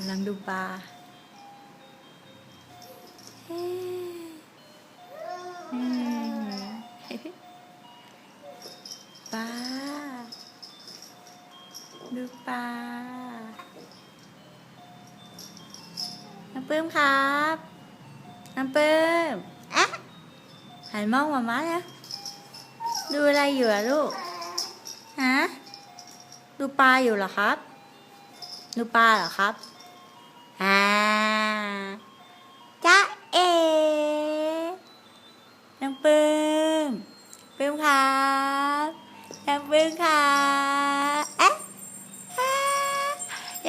กำลังดูปลาเฮ้อืมปลาดูปลาน้ำปื้มครับน้ำปื้มอะหันมองมาม่าเนี่ยดูอะไรอยู่อะลูก ฮะ ดูปลาอยู่เหรอครับ ดูปลาเหรอครับ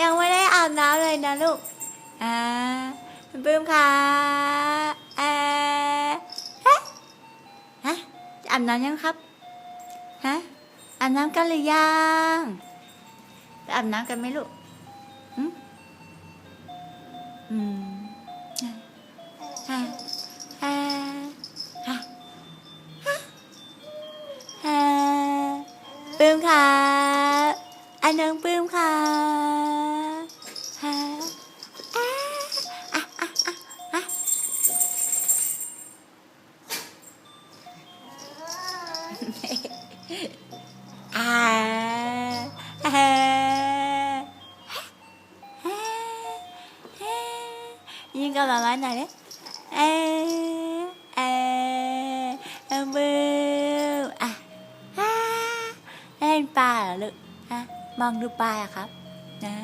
ยังไม่ได้อาบน้ำเลยนะลูก อ่าน้องปื้มครับเอ๊ะเอ๊ะฮะอาบน้ำยังครับ ฮะ อาบน้ำกันหรือยังไปอาบน้ำกันไหมลูก อืมอืมฮะฮะฮะฮะฮะปื้มค่ะอันน้องปื้มค่ะ อายิงกับหมาม่าหน่อยเนี่ยเอเอเอมืออะอ่าเล่นปลาเหรอลูกฮะมองดูปลาอะครับนะ